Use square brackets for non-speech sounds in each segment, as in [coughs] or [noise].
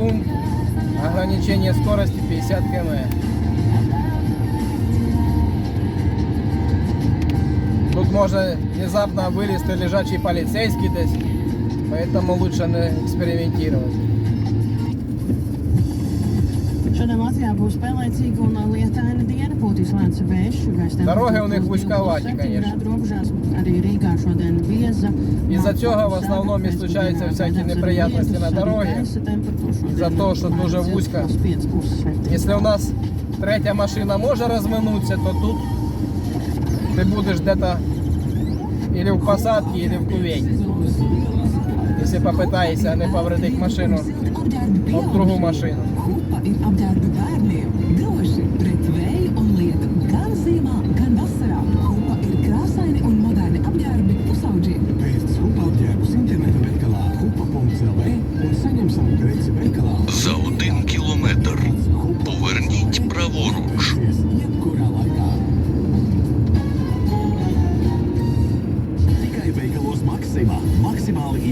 Пункт. Ограничение скорости 50 км. Тут можно внезапно вылезти лежачий полицейский десь, поэтому лучше не экспериментировать. Šodien Latvijā būs spēlēcīga un lietaina diena, Дороги у них вузьковаті, 27 конечно. grādu robežās. Arī Rīgā šodien bieza. Із-за цього в основному і случаються всякі неприятності на дорогі. Із-за того, що дуже вузько. Если у нас третя машина може розминутися, то тут ти будеш где-то или в посадці, или в кувейті. Якщо попитаєшся не повредити машину об другу машину.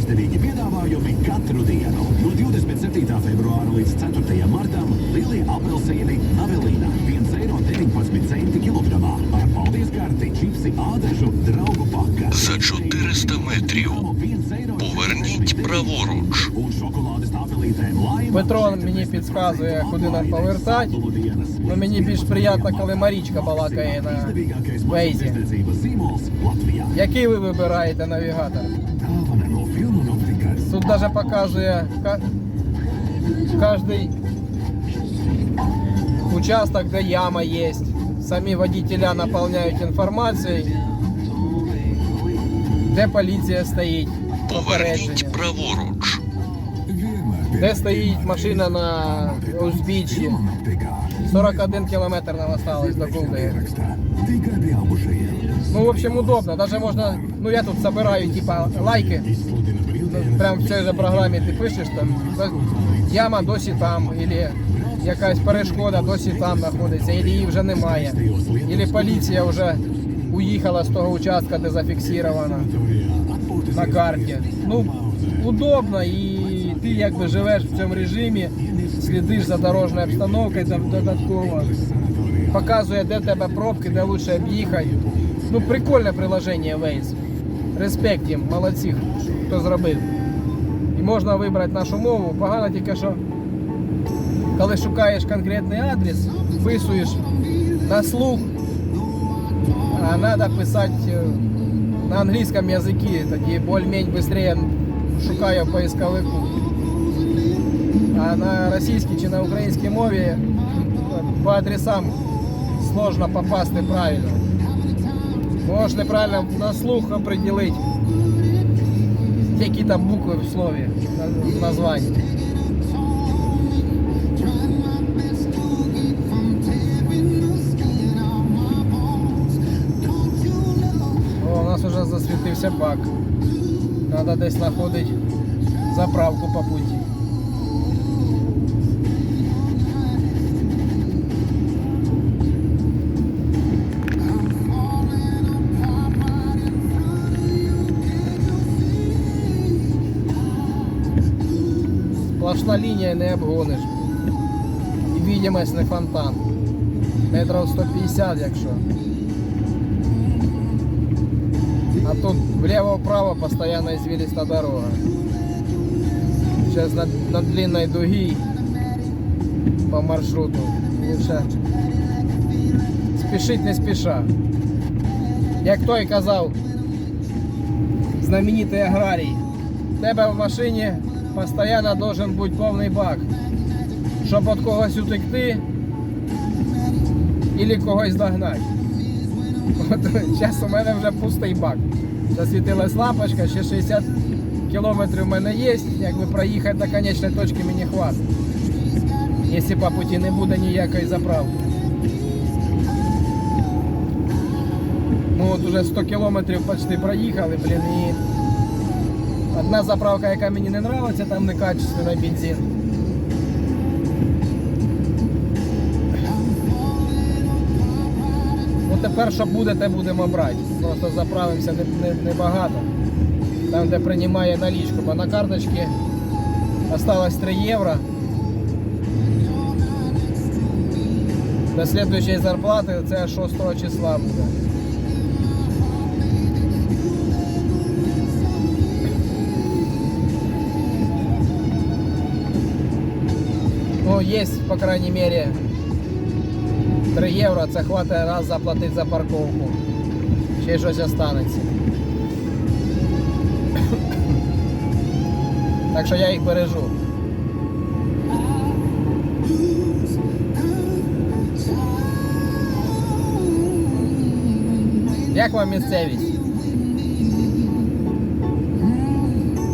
Izdevīgi piedāvājumi katru dienu. No 27. februāra līdz 4. martam lielie apelsīni Navelīna 1,19 eiro kilogramā ar paldies karti, čipsi, ādažu, draugu paka. За 400 метрів поверніть праворуч. Петро мені підказує, куди нам повертати. Ну, мені більш приємно, коли Марічка балакає на Вейзі. Який ви вибираєте навігатор? Тут даже показує ка- каждый участок, где яма есть. Сами водителя наполняют информацией, де поліція стоїть, Поверніть попередження. праворуч. Де стоїть машина на узбіччі. 41 кілометр нам осталось до Кулдея. Tikai pieaugušajiem. Ну, в общем, удобно. Даже можно, ну я тут собираю типа лайки. Прям в цій же програмі ти пишеш там яма досі там, або якась перешкода досі там знаходиться, або її вже немає. Або поліція вже уїхала з того участка, де зафіксирована на карті. Ну, удобно і ти якби живеш в цьому режимі, слідиш за дорожньою обстановкою там додатково. Показує, де тебе пробки, де лучше об'їхати. Ну, прикольне приложення Waze. Респект їм, молодці, хто зробив. І можна вибрати нашу мову. Погано тільки що, коли шукаєш конкретний адрес, вписуєш на слух, а треба писати е, на англійському язикі, тоді більш-менш швидше шукає в поисковику. А на російській чи на українській мові е, по адресам сложно попасти правильно. Можеш неправильно на слух определити, Які там букви в слові в названні. О, у нас вже засвітився бак. Треба десь знаходити заправку по путі. Сплошна лінія не обгониш. І видимость не фонтан. Метрів 150, якщо. А тут влево-вправо постоянно извилиста дорога. Сейчас на, на длинной дуги по маршруту. Лучше спішить не спіша. Як той казав, знаменитий аграрій, тебе в машині постійно должен бути повний бак, щоб від когось утекти або когось догнати. От зараз у мене вже пустий бак. Засвітилась лампочка, ще 60 кілометрів в мене є. Якби проїхати до конечної точки мені хватить. Якщо по путі не буде ніякої заправки. Ми от уже 100 кілометрів почти проїхали, блін, і одна заправка, яка мені не подобається, там некачественний бензин. Ну тепер що буде, те будемо брати. Просто заправимося не, не, небагато. Там, де приймає налічку, бо на карточці Осталось 3 євро. До слідуючої зарплати це 6 числа буде. Ну, есть, по крайней мере, 3 євро, це хватить раз заплатити за парковку. Ще щось останеться. Так що я їх бережу. Як вам місцевість?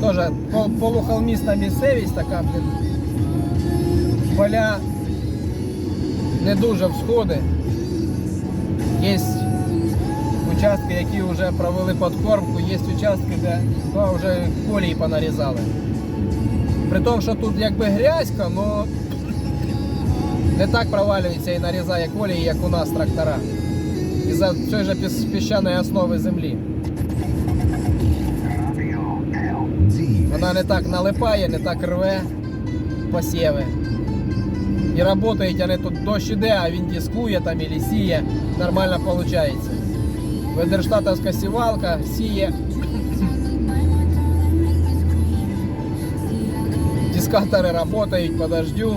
Тоже пол- полухолмісна місцевість така, блін. Поля не дуже всходи. Є участки, які вже провели подкормку, є участки, де вже колії понарізали. При тому, що тут якби грязька, але не так провалюється і нарізає колії, як у нас трактора. Із-за цієї ж піс- піщаної основи землі. Вона не так налипає, не так рве посіви. І працюють вони тут дощ іде, а він дискує там і сіє. Нормально виходить. Ведерштатовська сівалка сіє. Дискатори працюють по дождю.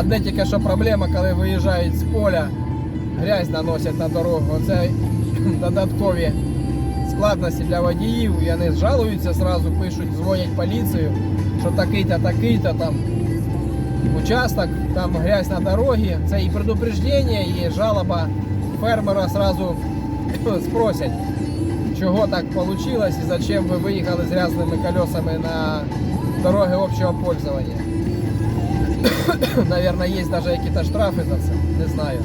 Одне тільки що проблема, коли виїжджають з поля, грязь наносять на дорогу. Оце додаткові [coughs] складності для водіїв. І вони жалуються, зразу пишуть, дзвонять поліцію, що такий-то, такий-то там участок, там грязь на дороге. Це і предупреждення, і жалоба фермера сразу [coughs] спросять, чого так вийшло і зачем ви виїхали з грязними колесами на дороги общего пользования. [coughs] Наверное, есть даже какие-то штрафы за це, не знаю.